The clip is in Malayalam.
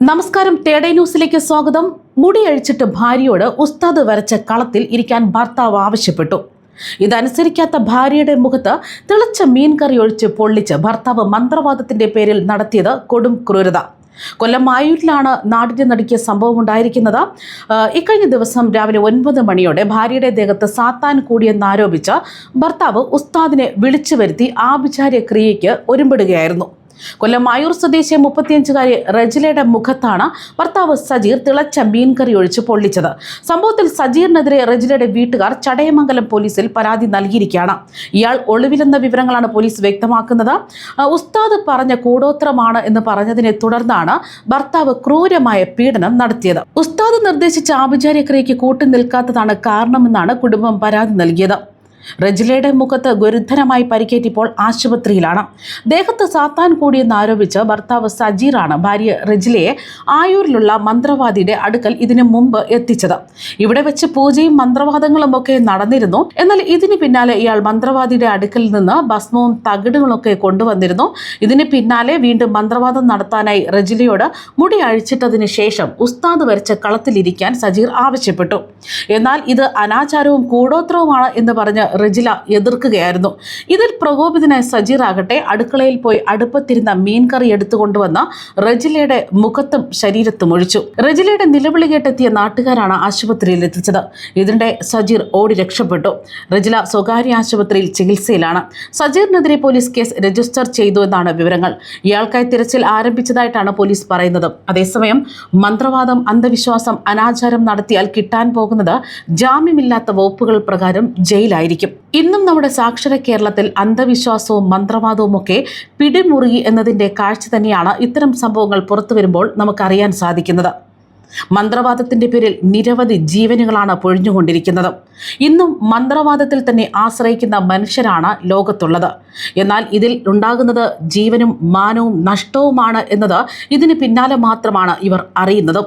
നമസ്കാരം തേടേ ന്യൂസിലേക്ക് സ്വാഗതം. മുടിയഴിച്ചിട്ട് ഭാര്യയോട് ഉസ്താദ് വരച്ച കളത്തിൽ ഇരിക്കാൻ ഭർത്താവ് ആവശ്യപ്പെട്ടു. ഇതനുസരിക്കാത്ത ഭാര്യയുടെ മുഖത്ത് തിളച്ച മീൻകറി ഒഴിച്ച് പൊള്ളിച്ച് ഭർത്താവ് മന്ത്രവാദത്തിന്റെ പേരിൽ നടത്തിയത് കൊടും ക്രൂരത. കൊല്ലം മായൂരിലാണ് നാടിന്റെ നടുക്കിയ സംഭവം ഉണ്ടായിരിക്കുന്നത്. ഇക്കഴിഞ്ഞ ദിവസം രാവിലെ ഒൻപത് മണിയോടെ ഭാര്യയുടെ ദേഹത്ത് സാത്താൻ കൂടിയെന്നാരോപിച്ച് ഭർത്താവ് ഉസ്താദിനെ വിളിച്ചു വരുത്തി ആഭിചാര്യ ക്രിയയ്ക്ക് ഒരുമ്പിടുകയായിരുന്നു. കൊല്ലം മായൂർ സ്വദേശി മുപ്പത്തിയഞ്ചുകാരി റജിലയുടെ മുഖത്താണ് ഭർത്താവ് സജീർ തിളച്ച മീൻകറി ഒഴിച്ച് പൊള്ളിച്ചത്. സംഭവത്തിൽ സജീറിനെതിരെ റജിലയുടെ വീട്ടുകാർ ചടയമംഗലം പോലീസിൽ പരാതി നൽകിയിരിക്കുകയാണ്. ഇയാൾ ഒളിവിലെന്ന വിവരങ്ങളാണ് പോലീസ് വ്യക്തമാക്കുന്നത്. ഉസ്താദ് പറഞ്ഞ കൂടോത്രമാണ് എന്ന് പറഞ്ഞതിനെ തുടർന്നാണ് ഭർത്താവ് ക്രൂരമായ പീഡനം നടത്തിയത്. ഉസ്താദ് നിർദ്ദേശിച്ച ആഭിചാര്യക്രിയയ്ക്ക് കൂട്ടുനിൽക്കാത്തതാണ് കാരണമെന്നാണ് കുടുംബം പരാതി നൽകിയത്. റജിലയുടെ മുഖത്ത് ഗുരുതരമായി പരിക്കേറ്റിപ്പോൾ ആശുപത്രിയിലാണ്. ദേഹത്ത് സാത്താൻ കൂടിയെന്ന് ആരോപിച്ച് ഭർത്താവ് സജീറാണ് ഭാര്യ റജിലയെ ആയൂരിലുള്ള മന്ത്രവാദിയുടെ അടുക്കൽ ഇതിനു മുമ്പ് എത്തിച്ചത്. ഇവിടെ വെച്ച് പൂജയും മന്ത്രവാദങ്ങളും ഒക്കെ നടന്നിരുന്നു. എന്നാൽ ഇതിന് പിന്നാലെ ഇയാൾ മന്ത്രവാദിയുടെ അടുക്കൽ നിന്ന് ഭസ്മവും തകിടുകളൊക്കെ കൊണ്ടുവന്നിരുന്നു. ഇതിന് പിന്നാലെ വീണ്ടും മന്ത്രവാദം നടത്താനായി റജിലയോട് മുടി അഴിച്ചിട്ടതിന് ശേഷം ഉസ്താദ് വരച്ച കളത്തിലിരിക്കാൻ സജീർ ആവശ്യപ്പെട്ടു. എന്നാൽ ഇത് അനാചാരവും കൂടോത്രവുമാണ് എന്ന് പറഞ്ഞ് റജില എതിർക്കുകയായിരുന്നു. ഇതിൽ പ്രകോപിതനായ സജീറാകട്ടെ അടുക്കളയിൽ പോയി അടുപ്പത്തിരുന്ന മീൻകറി എടുത്തുകൊണ്ടുവന്ന റജിലയുടെ മുഖത്തും ശരീരത്തും ഒഴിച്ചു. റജിലയുടെ നിലവിളി കേട്ടെത്തിയ നാട്ടുകാരാണ് ആശുപത്രിയിൽ എത്തിച്ചത്. ഇതിനിടെ സജീർ ഓടി രക്ഷപ്പെട്ടു. റജില സ്വകാര്യ ആശുപത്രിയിൽ ചികിത്സയിലാണ്. സജീറിനെതിരെ പോലീസ് കേസ് രജിസ്റ്റർ ചെയ്തു എന്നാണ് വിവരങ്ങൾ. ഇയാൾക്കായി തിരച്ചിൽ ആരംഭിച്ചതായിട്ടാണ് പോലീസ് പറയുന്നത്. അതേസമയം മന്ത്രവാദം അന്ധവിശ്വാസം അനാചാരം നടത്തിയാൽ കിട്ടാൻ പോകുന്നത് ജാമ്യമില്ലാത്ത വകുപ്പുകൾ പ്രകാരം ജയിലായിരിക്കും. ഇന്നും നമ്മുടെ സാക്ഷര കേരളത്തിൽ അന്ധവിശ്വാസവും മന്ത്രവാദവും ഒക്കെ പിടിമുറുകി എന്നതിന്റെ കാഴ്ച തന്നെയാണ് ഇത്തരം സംഭവങ്ങൾ പുറത്തു വരുമ്പോൾ നമുക്കറിയാൻ സാധിക്കുന്നത്. മന്ത്രവാദത്തിന്റെ പേരിൽ നിരവധി ജീവനുകളാണ് പൊഴിഞ്ഞുകൊണ്ടിരിക്കുന്നത്. ഇന്നും മന്ത്രവാദത്തിൽ തന്നെ ആശ്രയിക്കുന്ന മനുഷ്യരാണ് ലോകത്തുള്ളത്. എന്നാൽ ഇതിൽ ഉണ്ടാകുന്നത് ജീവനും മാനവും നഷ്ടവുമാണ് എന്നത് ഇതിന് പിന്നാലെ മാത്രമാണ് ഇവർ അറിയുന്നത്.